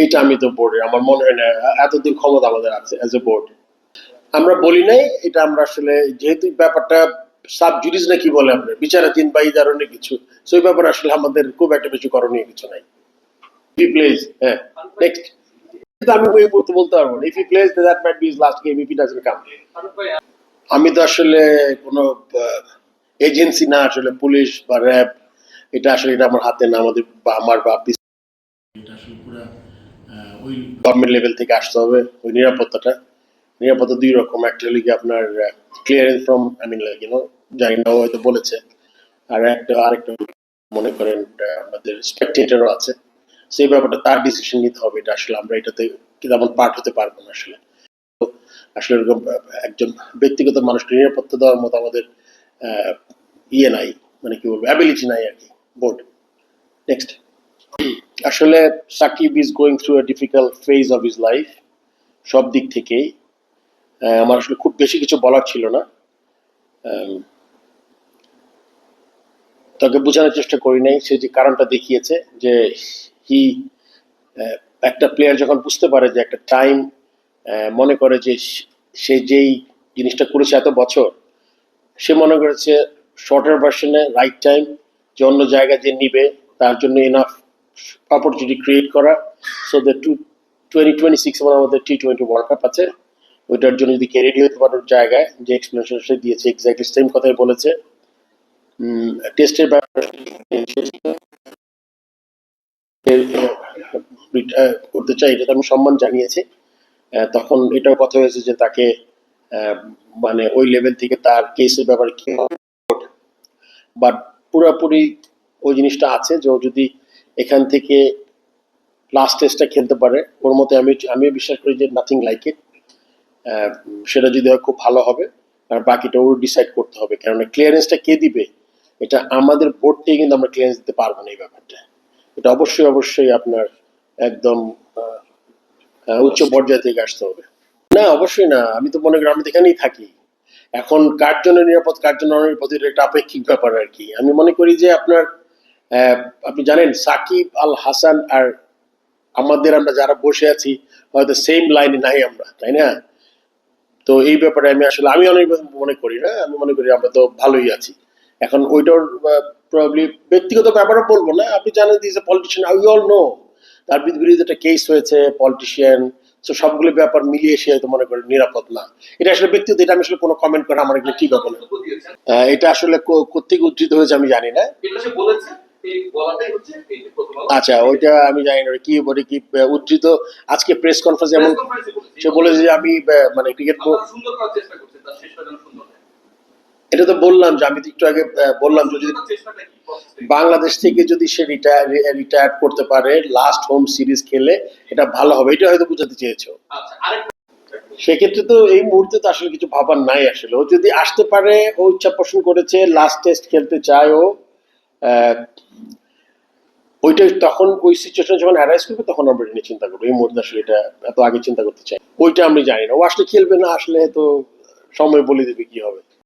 এইটা আমি তো বোর্ডে আমার মনে হয় না, এতদিন ক্ষমতা আমাদের আছে অ্যাজ এ বোর্ড আমরা বলি নাই, এটা আমরা আসলে যেহেতু ব্যাপারটা সাব জুডিস না কি বলে আপনার বিচারাধীন বা এই ধরনের কিছু সেই ব্যাপারে আসলে আমাদের খুব একটা বেশি করণীয় কিছু নাই। প্লেজ হ্যাঁ নেক্সট আমি ওই বলতে পারব if that last game if it come আমি তো আসলে কোনো এজেন্সি না, আসলে পুলিশ বা র্যাব এটা আসলে এটা আমার হাতে না, আমাদের বা আমার বা এটা আসলে পুরো ওই গভর্নমেন্ট লেভেল থেকে আসতে হবে, ওই নিরাপত্তাটা। নিরাপত্তা দুই রকম, একটা হলো কি আপনার clearance from I mean like you know জানি না হয়তো বলেছে। আর একটা, আরেকটা মনে করেন আমাদের স্পেকটেটরও আছে। সেই ব্যাপারটা তার ডিসিশন নিতে হবে এটা আসলে আমরা এটাতে তেমন পার্ট হতে পারব না আসলে। আসলে এরকম একজন ব্যক্তিগত মানুষকে নিরাপত্তা দেওয়ার মতো আমাদের ইয়ে নাই মানে কি বলব অ্যাবিলিটি নাই আর কি বোর্ড নেক্সট আসলে Shakib is going through a difficult phase of is life সব দিক থেকেই। আমার আসলে খুব বেশি কিছু বলার ছিল না। তাকে বোঝানোর চেষ্টা করি নাই, সে যে কারণটা দেখিয়েছে যে হি একটা প্লেয়ার যখন বুঝতে পারে যে একটা টাইম মনে করে যে সে- যেই জিনিসটা করেছে এত বছর, সে মনে করেছে শর্টার ভার্সনে রাইট টাইম যে অন্য জায়গায় যে নিবে, তার জন্য এনাফ অপরচুনিটি ক্রিয়েট করা। So the two twenty twenty six আমাদের টি টোয়েন্টি ওয়ার্ল্ড কাপ আছে। ওইটার জন্য যদি রেডি হতে পারার জায়গায়, যে এক্সপ্লেনেশন সে দিয়েছে এক্স্যাক্টলি সেম কথাই বলেছে। টেস্টের করতে চাই এটা তো আমি সম্মান জানিয়েছি। তখন এটাও কথা হয়েছে যে তাকে মানে ওই লেভেল থেকে তার কেসের ব্যাপারে কি বাট পুরোপুরি ওই জিনিসটা আছে যে ও যদি এখান থেকে লাস্ট টেস্টটা খেলতে পারে। ওর মতে আমি আমি বিশ্বাস করি যে নাথিং লাইক ইট সেটা যদি হয় খুব ভালো হবে। আর বাকিটা ওর ডিসাইড করতে হবে। কেননা ক্লিয়ারেন্সটা কে দিবে? এটা আমাদের বোর্ড থেকে কিন্তু আমরা ক্লিয়ারেন্স দিতে পারব না এই ব্যাপারটা। এটা অবশ্যই অবশ্যই আপনার একদম উচ্চ পর্যায় থেকে আসতে হবে। না, অবশ্যই না। আমি তো মনে করি আমি এখানেই থাকি। এখন কার জন্য নিরাপদ, কার জন্য অনিরাপদ, এটা একটা আপেক্ষিক ব্যাপার আর কি। আমি মনে করি যে আপনার আপনি জানেন, সাকিব আল হাসান আর আমাদের আমরা যারা বসে আছি, হয়তো সেম লাইনে নাই আমরা, তাই না? তো এই ব্যাপারে আমি আসলে, আমি অনেক মনে করি না, আমি মনে করি আমরা তো ভালোই আছি। এখন ওইটার প্রবলি ব্যক্তিগত ব্যাপারে বলব না, আপনি জানেন a politician I all know তার বিরুদ্ধে একটা কেস হয়েছে পলিটিশিয়ান তো সবগুলো ব্যাপার মিলিয়ে সে হয়তো মনে করেন নিরাপদ না। এটা আসলে ব্যক্তিগত, এটা আমি আসলে কোনো কমেন্ট করে আমার এগুলো ঠিক হবে না। এটা আসলে কো- কোত্থেকে উদ্ধৃত হয়েছে আমি জানি না। আচ্ছা ওইটা আমি জানি না কি বলে কি উদ্ধৃত আজকে প্রেস কনফারেন্স এমন। সে বলেছে যে আমি মানে ক্রিকেট। এটা তো বললাম যে আমি একটু আগে বললাম যদি? বাংলাদেশ থেকে যদি সে রিটায়ার রিটায়ার করতে পারে লাস্ট হোম সিরিজ খেলে এটা ভালো হবে এটা হয়তো বুঝাতে চেয়েছো আচ্ছা সেক্ষেত্রে তো এই মুহূর্তে তো আসলে কিছু ভাবার নাই আসলে ও যদি আসতে পারে ও ইচ্ছা পোষণ করেছে লাস্ট টেস্ট খেলতে চায় ও ওইটা তখন ওই সিচুয়েশন যখন অ্যারাইজ করবে, তখন আমরা এটা নিয়ে চিন্তা করব। এই মুহূর্তে আসলে এটা এত আগে চিন্তা করতে চাই। ওইটা আমি জানি না। ও আসলে খেলবে না, আসলে তো সময় বলে দেবে কি হবে।